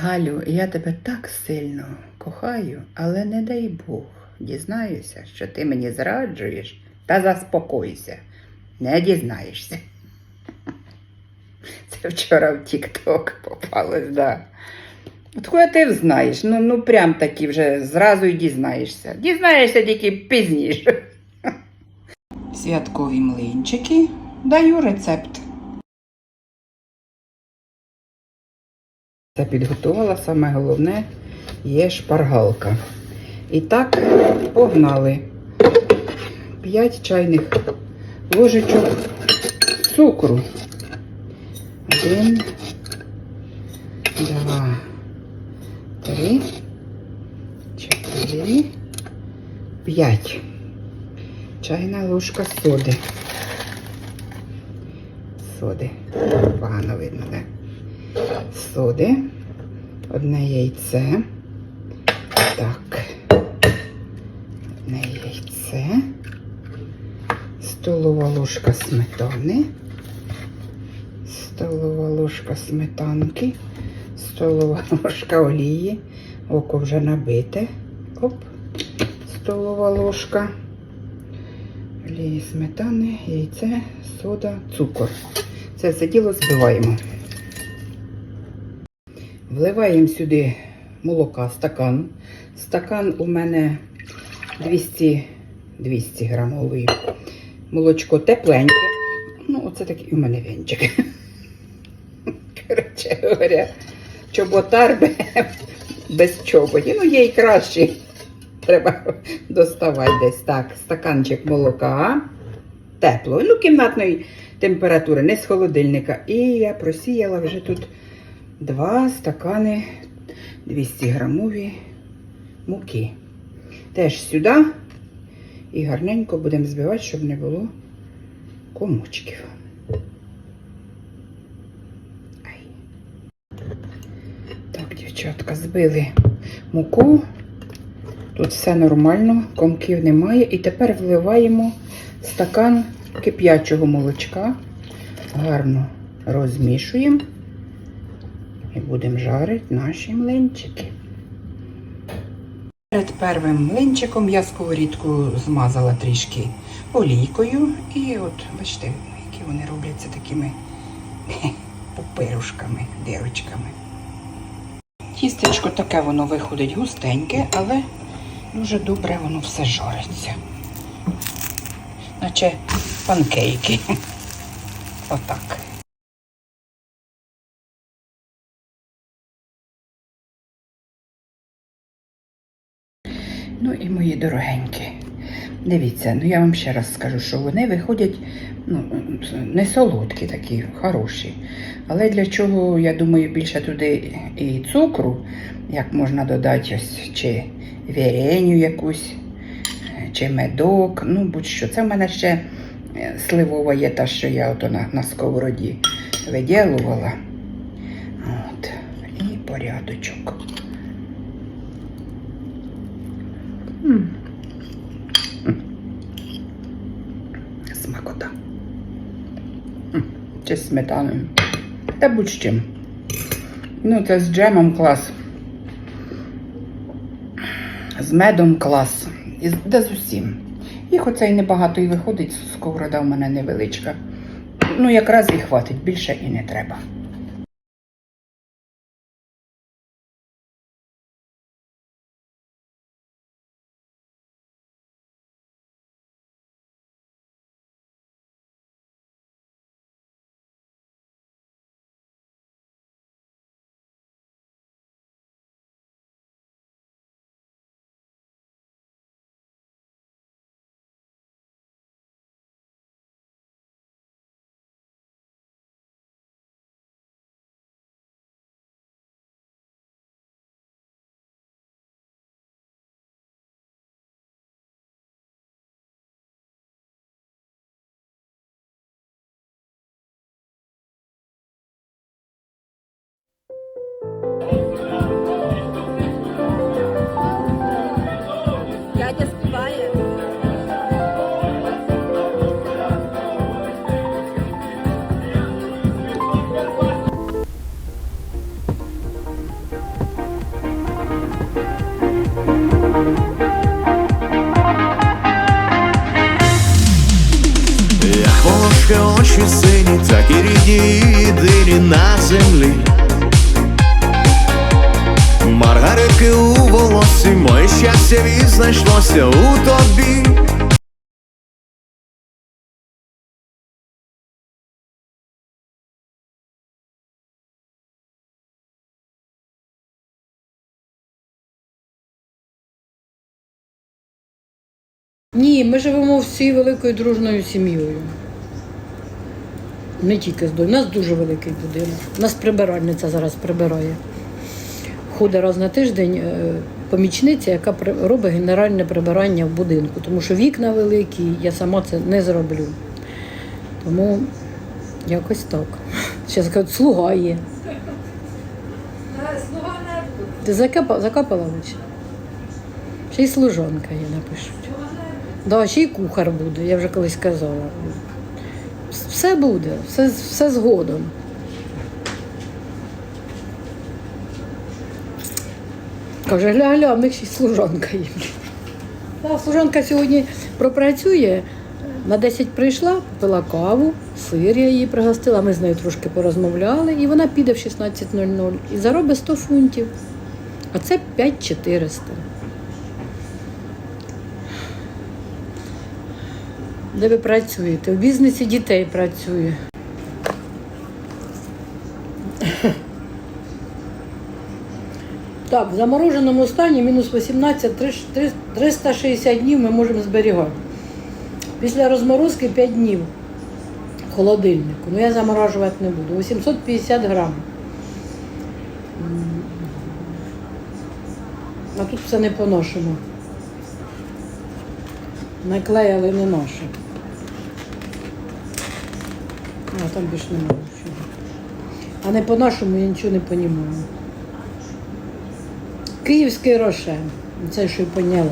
Галю, я тебе так сильно кохаю, але не дай Бог, дізнаюся, що ти мені зраджуєш, та заспокойся, не дізнаєшся. Це вчора в Тік-Ток попалось, да. От хуя ти знаєш, ну, ну прям таки вже зразу й дізнаєшся. Дізнаєшся тільки пізніше. Святкові млинчики. Даю рецепт. Та підготувала саме головне є шпаргалка. І так, погнали. 5 чайних ложечок цукру. Один, два, три, чотири, п'ять. Чайна ложка соди. Соди. Погано видно, так? Соди. Одне яйце. Так. Одне яйце. Столова ложка сметани. Столова ложка сметанки. Столова ложка олії. Око вже набите. Оп. Столова ложка. Олії сметани, яйце, сода, цукор. Це все діло збиваємо. Вливаємо сюди молока, стакан. Стакан у мене 200, 200 грамовий. Молочко тепленьке. Ну, оце такий у мене вінчик. Коротше говоря, чоботар без чоботів. Ну, є й кращі. Треба доставати десь. Так, стаканчик молока. Тепло. Ну, кімнатної температури, не з холодильника. І я просіяла вже тут два стакани 200 грамові муки. Теж сюди і гарненько будемо збивати, щоб не було комочків. Ай. Так, дівчатка, збили муку. Тут все нормально, комків немає. І тепер вливаємо стакан кип'ячого молочка. Гарно розмішуємо. І будемо жарити наші млинчики. Перед первим млинчиком я сковорідку змазала трішки олійкою. І от, бачите, які вони робляться такими пупирушками, дирочками. Тістечко таке воно виходить густеньке, але дуже добре воно все жариться. Наче панкейки. Отак. Дорогенькі. Дивіться, ну я вам ще раз скажу, що вони виходять ну, не солодкі такі, хороші. Але для чого, я думаю, більше туди і цукру, як можна додати ось чи віреню якусь, чи медок, ну будь-що. Це в мене ще е, сливова є та, що я ото на, на сковороді виділувала. От. І порядочок. Смакота. Чи з сметаною. Та будь-з чим. Ну, це з джемом клас. З медом клас. І да з усім. Їх оце і небагато і виходить, сковорода в мене невеличка. Ну, якраз і хватить, більше і не треба. Ні, ми живемо всією великою дружною сім'єю. Не тільки з донькою. У нас дуже великий будинок. У нас прибиральниця зараз прибирає. Ходить раз на тиждень е, помічниця, яка робить генеральне прибирання в будинку, тому що вікна великі, я сама це не зроблю. Тому якось так. Зараз кажуть, слуга є. Ти закапала, закапала очі? Ще й служанка є, напишуть. Да, ще й кухар буде, я вже колись казала. Все буде, все, все згодом. Каже, гля, гля, в них ще й служанка є. Та служанка сьогодні пропрацює. На 10 прийшла, пила каву, сир я її пригостила, ми з нею трошки порозмовляли, і вона піде в 16.00 і заробить 100 фунтів. А це 5400. Де ви працюєте? У бізнесі дітей працює. Так, в замороженому стані мінус 18, три- три- 360 днів ми можемо зберігати. Після розморозки 5 днів холодильнику. Ну я заморажувати не буду. 850 грам. А тут все не по-нашому. Наклеїли не наше. Там більше немає нічого. А не по-нашому я нічого не розумію. Київський рошен. Це що й поняла.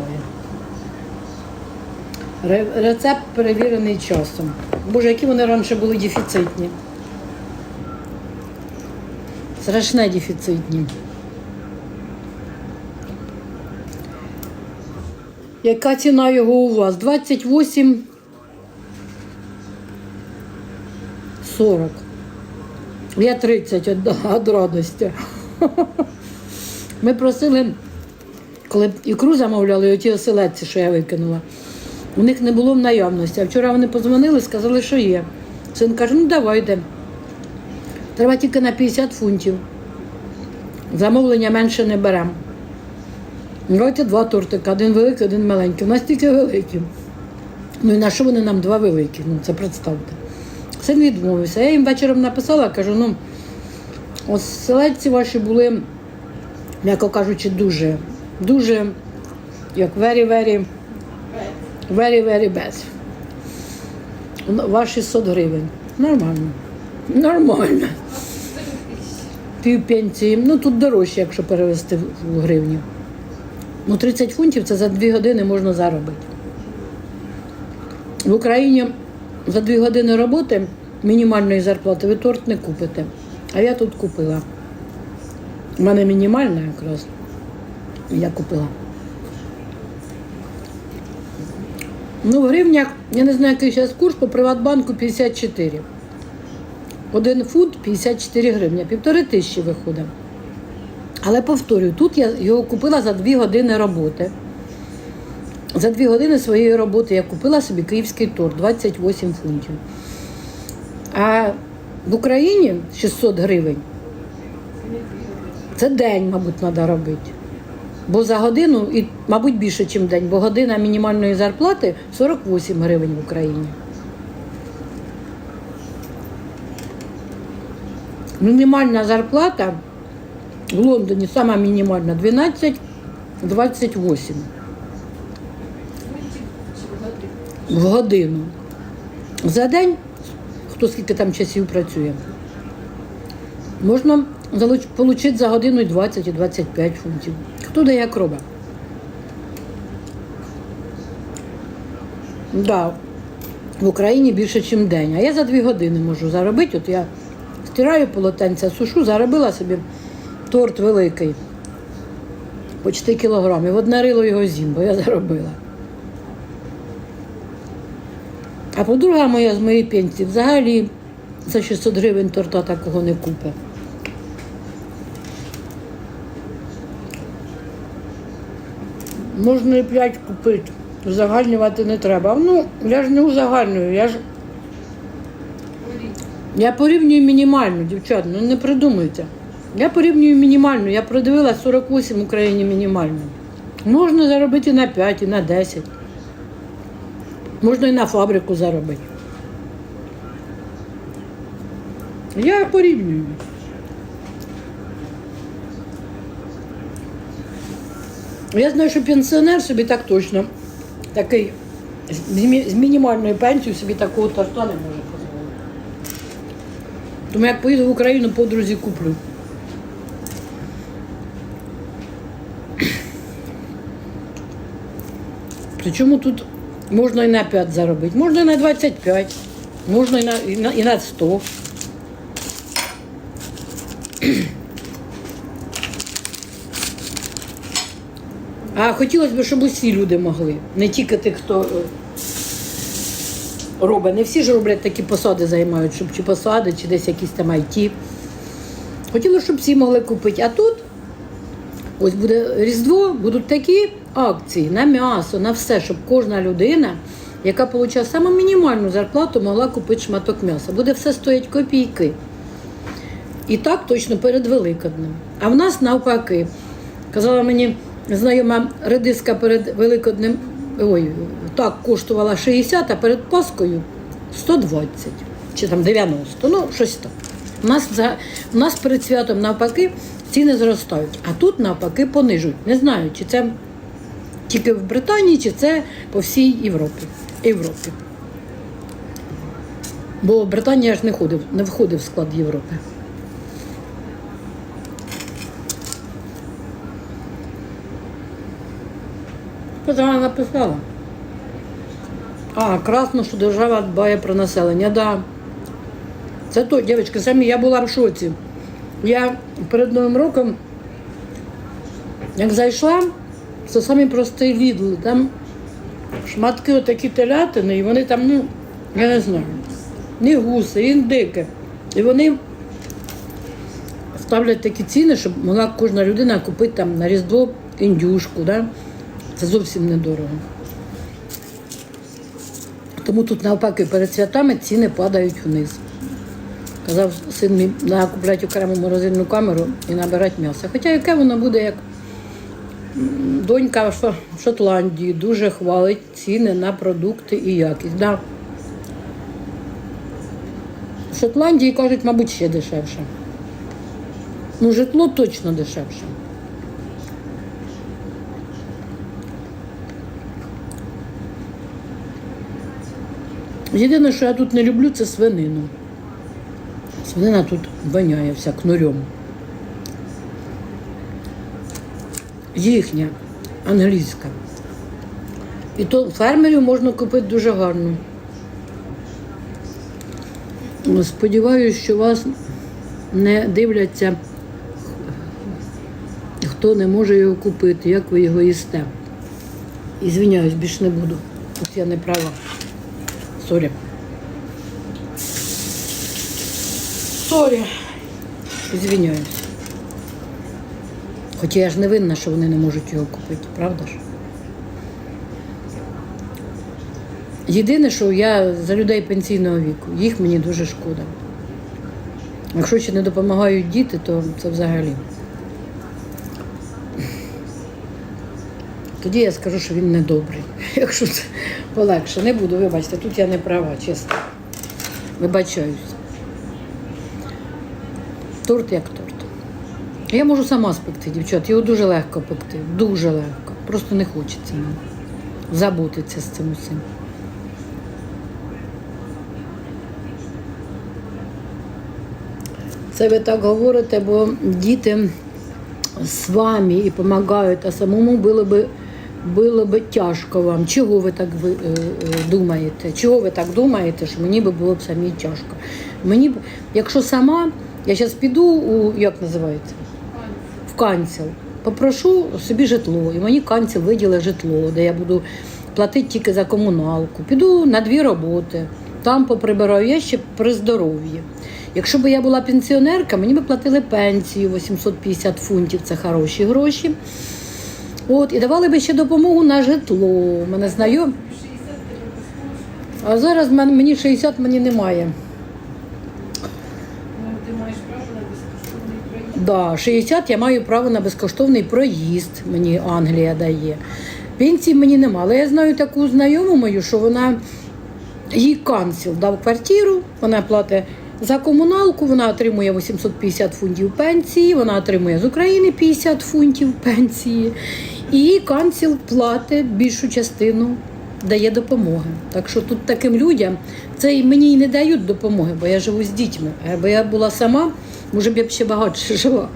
Рецепт перевірений часом. Боже, які вони раніше були дефіцитні. Страшне дефіцитні. Яка ціна його у вас? 28 40. Я 30 від, радості. Ми просили, коли ікру замовляли, оті оселедці, що я викинула, у них не було в наявності. А вчора вони подзвонили, сказали, що є. Син каже, ну давай. Треба тільки на 50 фунтів. Замовлення менше не беремо. Давайте два тортика, один великий, один маленький. У нас тільки великі. Ну і на що вони нам два великі? Ну це представте. Син відмовився. Я їм вечором написала, кажу, ну, ось селедці ваші були, м'яко кажучи, дуже, дуже, як very, very, very, very. Ну, Ваші 100 гривень. Нормально. Нормально. Пів пенсії. Ну тут дорожче, якщо перевести в- гривню. Ну, 30 фунтів це за 2 години можна заробити. В Україні за 2 години роботи мінімальної зарплати ви торт не купите. А я тут купила. У мене мінімальна якраз. Я купила. Ну, в гривнях, я не знаю, який зараз курс, по Приватбанку 54. Один фунт 54 гривні, півтори тисячі виходить. Але повторюю, тут я його купила за дві години роботи. За дві години своєї роботи я купила собі київський торт 28 фунтів. А в Україні 600 гривень. Це день, мабуть, треба робити. Бо за годину, і, мабуть, більше, ніж день, бо година мінімальної зарплати 48 гривень в Україні. Мінімальна зарплата в Лондоні сама мінімальна 12-28 в годину. За день, хто скільки там часів працює, можна отримати за годину і 20 і 25 фунтів. Хто де як робить. Да, в Україні більше, ніж день. А я за дві години можу заробити. От я стираю полотенця, сушу, заробила собі торт великий. Почти кілограм. І одне рило його з'їм, бо я заробила. А подруга моя з моєї пенсії взагалі За 600 гривень торта такого не купить. Можна і 5 купити. Узагальнювати не треба. Ну, я ж не узагальнюю, я ж. Я порівнюю мінімальну, дівчат, ну не придумуйте. Я порівнюю мінімальну. Я продивила 48 в Україні мінімальну. Можна заробити на 5, і на 10. Можна і на фабрику заробити. Я порівнюю. Я знаю, що пенсіонер собі так точно, такий з мінімальною пенсією собі такого торта не може дозволити. Тому як поїду в Україну, подрузі куплю. Причому тут можна і на 5 заробити, можна і на 25, можна і на, і на, і на 100. А хотілося б, щоб усі люди могли, не тільки ті, хто е, робить. Не всі ж роблять такі посади займають, щоб чи посади, чи десь якісь там IT. Хотілося, щоб всі могли купити. А тут ось буде Різдво, будуть такі акції на м'ясо, на все, щоб кожна людина, яка отримує саме мінімальну зарплату, могла купити шматок м'яса. Буде все стоять копійки. І так точно перед Великоднем. А в нас навпаки. Казала мені знайома редиска перед Великоднем, ой, так коштувала 60, а перед Паскою 120 чи там 90, ну щось так. У нас, за, у нас перед святом навпаки ціни зростають, а тут навпаки понижують. Не знаю, чи це тільки в Британії, чи це по всій Європі. Європі. Бо Британія ж не ходив, не входив в склад Європи. Вона написала? А, красно, що держава дбає про населення. Да. Це то, дівчатки, самі я була в шоці. Я перед Новим роком, як зайшла, це самий простий відл. Там шматки отакі телятини, і вони там, ну, я не знаю, ні гуси, індики. І вони ставлять такі ціни, щоб могла кожна людина купити там на Різдво індюшку. Да? Це зовсім недорого. Тому тут навпаки перед святами ціни падають вниз. Казав син мій, треба купляти окрему морозильну камеру і набирати м'ясо. Хоча яке воно буде, як донька в Шотландії дуже хвалить ціни на продукти і якість. Да. В Шотландії кажуть, мабуть, ще дешевше. Ну, житло точно дешевше. Єдине, що я тут не люблю, це свинину. Свинина тут воняє вся кнурем. Їхня, англійська. І то фермерів можна купити дуже гарно. Сподіваюсь, що вас не дивляться, хто не може його купити, як ви його їсте. І звиняюсь, більше не буду. Тут я не права. Сорі. Сорі. Звиняюсь. Хоча я ж не винна, що вони не можуть його купити, правда ж? Єдине, що я за людей пенсійного віку, їх мені дуже шкода. Якщо ще не допомагають діти, то це взагалі. Тоді я скажу, що він недобрий. Якщо це полегше, не буду, вибачте, тут я не права, чесно. Вибачаюсь. Торт як торт. Я можу сама спекти, дівчат, його дуже легко пекти, дуже легко. Просто не хочеться мені забутися з цим усім. Це ви так говорите, бо діти з вами і допомагають, а самому було би, було би тяжко вам. Чого ви так ви, е, е, думаєте? Чого ви так думаєте, що мені би було б самі тяжко? Мені б, якщо сама, я зараз піду у як називається? В канцел. Попрошу собі житло, і мені канцел виділить житло, де я буду платити тільки за комуналку. Піду на дві роботи. там поприбираю. Я ще при здоров'ї. Якщо б я була пенсіонерка, мені б платили пенсію 850 фунтів, це хороші гроші. От, і давали би ще допомогу на житло. Мене знайом. А зараз мені 60 мені немає. Да, 60 я маю право на безкоштовний проїзд, мені Англія дає. Пенсії мені нема. Але я знаю таку знайому мою, що вона їй канцел дав квартиру, вона платить за комуналку, вона отримує 850 фунтів пенсії, вона отримує з України 50 фунтів пенсії. І їй канцел платить більшу частину, дає допомоги. Так що тут таким людям це мені і не дають допомоги, бо я живу з дітьми. Якби я була сама, може б я б ще багатше жила.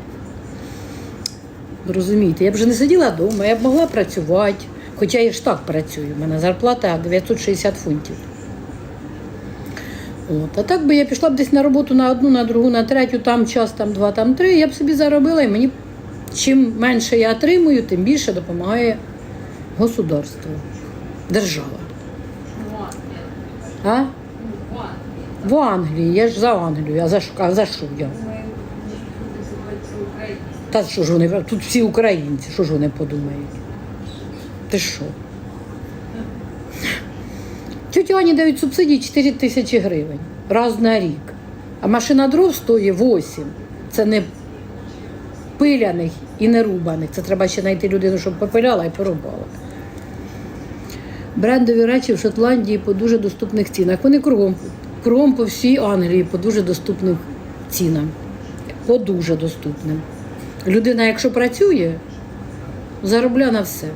Розумієте, я б вже не сиділа вдома, я б могла працювати. Хоча я ж так працюю, у мене зарплата 960 фунтів. От. А так би я пішла б десь на роботу на одну, на другу, на третю, там час, там два, там три. Я б собі заробила, і мені чим менше я отримую, тим більше допомагає государство, держава. А? В Англії, я ж за Англію, а за що, а за що я? Та що ж вони, тут всі українці, що ж вони подумають? Ти що? Тьоті дають субсидії 4 тисячі гривень раз на рік. А машина дров стоїть 8. Це не пиляних і не рубаних. Це треба ще знайти людину, щоб попиляла і порубала. Брендові речі в Шотландії по дуже доступних цінах. Вони кругом, кругом по всій Англії по дуже доступним цінам. По дуже доступним. Людина, якщо працює, заробляє на все.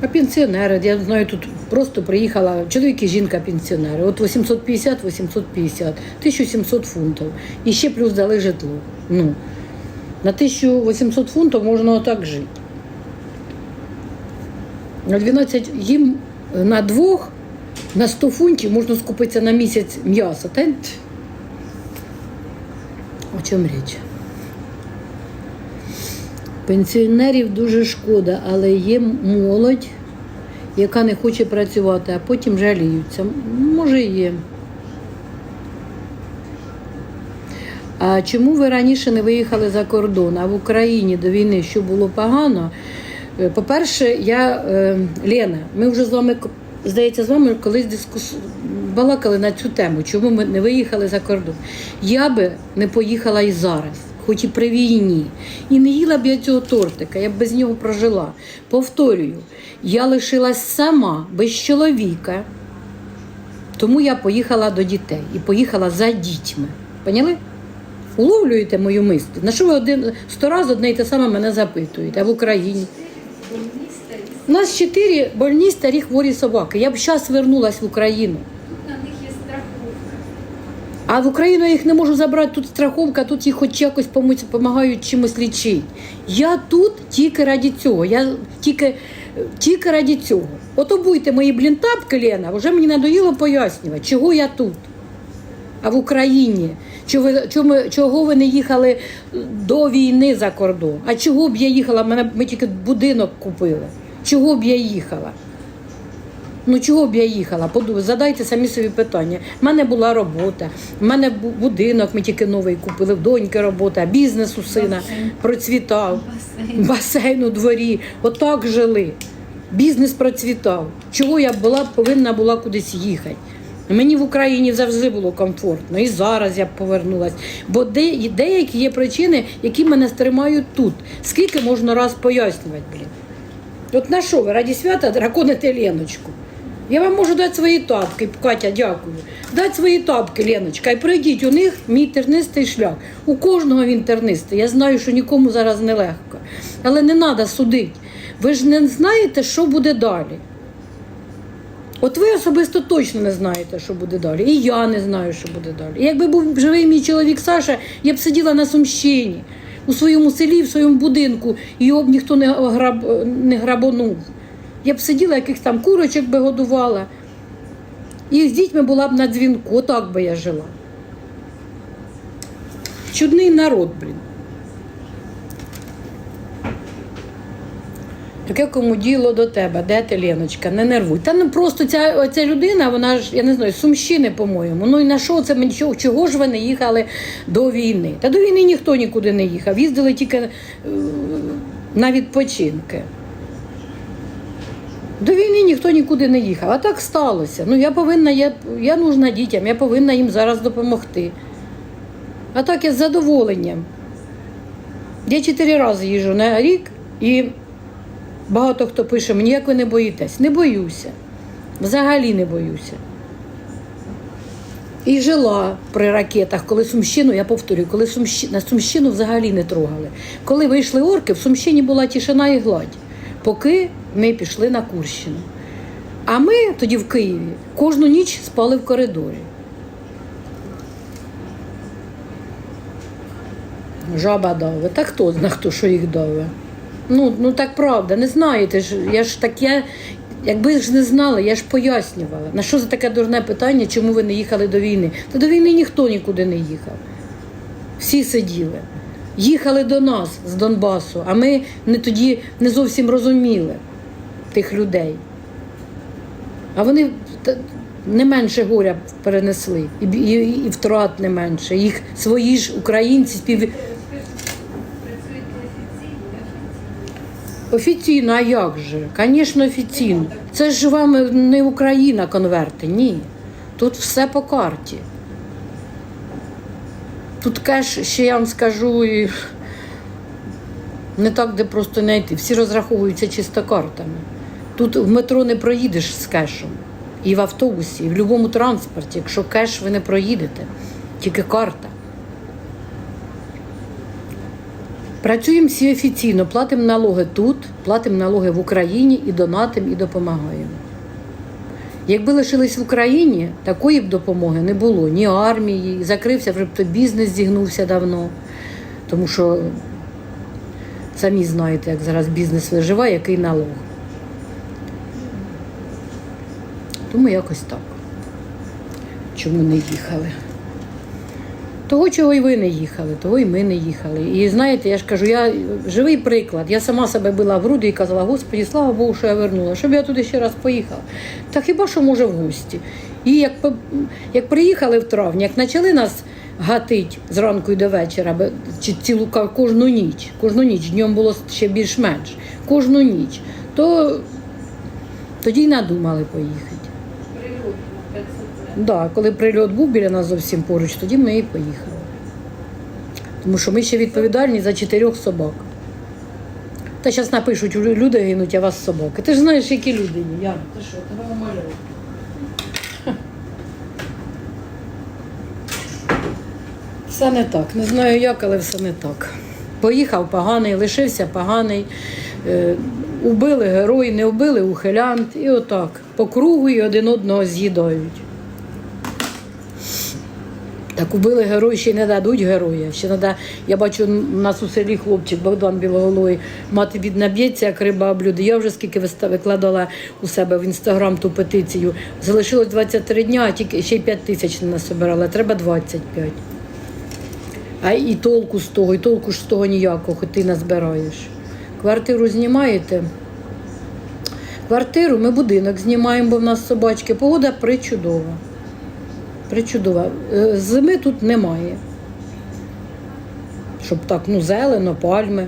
А пенсіонери, я знаю, тут просто приїхала чоловік і жінка пенсіонери. От 850, 850, 1700 фунтів. І ще плюс дали житло. Ну, на 1800 фунтів можна отак жити. На 12 їм на двох, на 100 фунтів можна скупитися на місяць м'яса. Чому річ? Пенсіонерів дуже шкода, але є молодь, яка не хоче працювати, а потім жаліються. Може, є. А чому ви раніше не виїхали за кордон? А в Україні до війни що було погано? Е, По-перше, я е, Лена, ми вже з вами здається, з вами колись дискус... балакали на цю тему, чому ми не виїхали за кордон. Я би не поїхала і зараз, хоч і при війні. І не їла б я цього тортика, я б без нього прожила. Повторюю, я лишилась сама, без чоловіка. Тому я поїхала до дітей і поїхала за дітьми. Поняли? Уловлюєте мою мисль? На що ви один сто разів одне і те саме мене запитуєте, а в Україні? У нас чотири больні старі хворі собаки. Я б зараз вернулась в Україну. На них є страховка. А в Україну я їх не можу забрати, тут страховка, тут їх хоч якось допомагають чимось лічити. Я тут тільки раді цього. Я тільки, тільки раді цього. От обуйте мої блін тапки, Лена, вже мені надоїло пояснювати, чого я тут. А в Україні чого чого ви не їхали до війни за кордон? А чого б я їхала? Мене ми тільки будинок купили. Чого б я їхала? Ну чого б я їхала? Подумайте, задайте самі собі питання. У мене була робота, в мене бу- будинок, ми тільки новий купили, в доньки робота, бізнес у сина процвітав, Басейн. басейн у дворі. Отак жили. Бізнес процвітав. Чого я була повинна була кудись їхати? Мені в Україні завжди було комфортно, і зараз я б повернулась. Бо де, деякі є причини, які мене стримають тут. Скільки можна раз пояснювати, блін? От на що ви раді свята драконите Леночку? Я вам можу дати свої тапки, Катя, дякую. Дати свої тапки, Леночка, і пройдіть у них мій тернистий шлях. У кожного він тернистий. Я знаю, що нікому зараз не легко. Але не треба судити. Ви ж не знаєте, що буде далі. От ви особисто точно не знаєте, що буде далі. І я не знаю, що буде далі. Якби був живий мій чоловік Саша, я б сиділа на Сумщині, у своєму селі, в своєму будинку, і його б ніхто не, граб, не грабонув. Я б сиділа, якихось там курочок би годувала. І з дітьми була б на дзвінку. Отак би я жила. Чудний народ, блін. Таке кому діло до тебе, де ти, Леночка, не нервуй. Та ну просто ця, оця людина, вона ж, я не знаю, Сумщини, по-моєму. Ну і на що це ми чого, чого ж ви не їхали до війни? Та до війни ніхто нікуди не їхав. Їздили тільки е, на відпочинки. До війни ніхто нікуди не їхав. А так сталося. Ну я повинна, я, я нужна дітям, я повинна їм зараз допомогти. А так я з задоволенням. Я чотири рази їжджу на рік і багато хто пише мені, як ви не боїтесь. Не боюся. Взагалі не боюся. І жила при ракетах, коли Сумщину, я повторюю, коли Сумщ... на Сумщину взагалі не трогали. Коли вийшли орки, в Сумщині була тишина і гладь, поки ми пішли на Курщину. А ми тоді в Києві кожну ніч спали в коридорі. Жаба даве. Та хто зна, хто що їх даве? Ну, ну так правда, не знаєте ж. Я ж так я. Якби ж не знала, я ж пояснювала. На що за таке дурне питання, чому ви не їхали до війни? Та до війни ніхто нікуди не їхав. Всі сиділи. Їхали до нас з Донбасу, а ми не тоді не зовсім розуміли тих людей. А вони не менше горя перенесли, і, і, і втрат не менше. Їх свої ж українці спів. Офіційно, а як же? Звісно, офіційно. Це ж вам не Україна конверти, ні. Тут все по карті. Тут кеш, ще я вам скажу, і не так, де просто знайти. Всі розраховуються чисто картами. Тут в метро не проїдеш з кешем. І в автобусі, і в будь-якому транспорті. Якщо кеш ви не проїдете, тільки карта. Працюємо всі офіційно, платимо налоги тут, платимо налоги в Україні і донатимо, і допомагаємо. Якби лишились в Україні, такої б допомоги не було. Ні армії, закрився вже б то бізнес зігнувся давно. Тому що самі знаєте, як зараз бізнес виживає, який налог. Тому якось так. Чому не їхали? Того, чого і ви не їхали, того і ми не їхали. І знаєте, я ж кажу, я живий приклад. Я сама себе била в груди і казала, Господі, слава Богу, що я вернула, щоб я туди ще раз поїхала. Та хіба що може в гості? І як, як приїхали в травні, як почали нас гатить зранку і до вечора, чи цілу кожну ніч, кожну ніч, днем було ще більш-менш, кожну ніч, то тоді й надумали поїхати. Прильот був 500 Да, коли прильот був біля нас зовсім поруч, тоді ми і поїхали. Тому що ми ще відповідальні за чотирьох собак. Та зараз напишуть, люди гинуть, а вас собаки. Ти ж знаєш, які люди є. Яна, ти що, тебе умоляю. Все не так. Не знаю як, але все не так. Поїхав поганий, лишився поганий. Е, убили герої, не вбили ухилянт. І отак. По кругу і один одного з'їдають. Так убили герої, ще й не дадуть героя. Ще треба, я бачу, у нас у селі хлопчик Богдан Білоголовий, мати віднаб'ється, як риба об люди. Я вже скільки викладала у себе в інстаграм ту петицію. Залишилось 23 дня, а тільки ще й 5 тисяч не насобирала. Треба 25. А і толку з того, і толку ж з того ніякого, хоч ти назбираєш. Квартиру знімаєте. Квартиру ми будинок знімаємо, бо в нас собачки. Погода причудова. Причудова. Е, Зими тут немає. Щоб так, ну, зелено, пальми.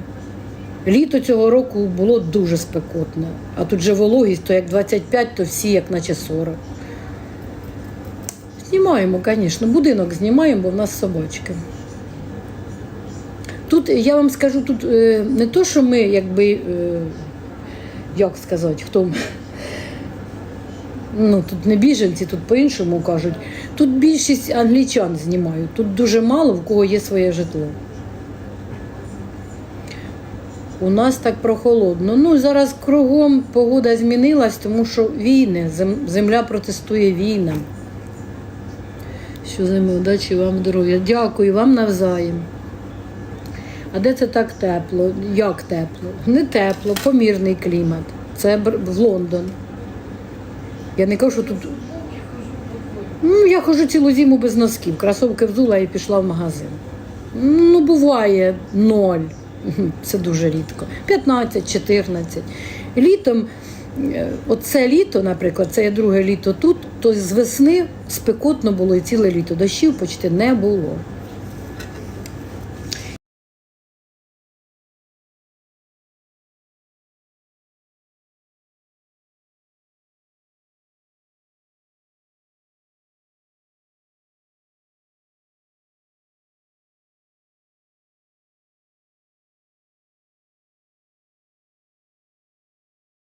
Літо цього року було дуже спекотне. А тут же вологість, то як 25, то всі як наче 40. Знімаємо, звісно. Будинок знімаємо, бо в нас собачки. Тут, я вам скажу, тут е, не то, що ми, якби, е, як сказати, хто. Ну, тут не біженці, тут по-іншому кажуть. Тут більшість англічан знімають. Тут дуже мало в кого є своє житло. У нас так прохолодно. Ну, зараз кругом погода змінилась, тому що війни, земля протестує війнам. Що зими, удачі вам здоров'я. Дякую вам навзаєм. А де це так тепло? Як тепло? Не тепло, помірний клімат. Це в Лондон. Я не кажу, що тут. Ну, я хожу цілу зиму без носків. Кросовки взула і пішла в магазин. Ну, буває ноль. Це дуже рідко. 15, 14. Літом, е, оце літо, наприклад, це є друге літо тут, то з весни спекотно було і ціле літо. Дощів почти не було.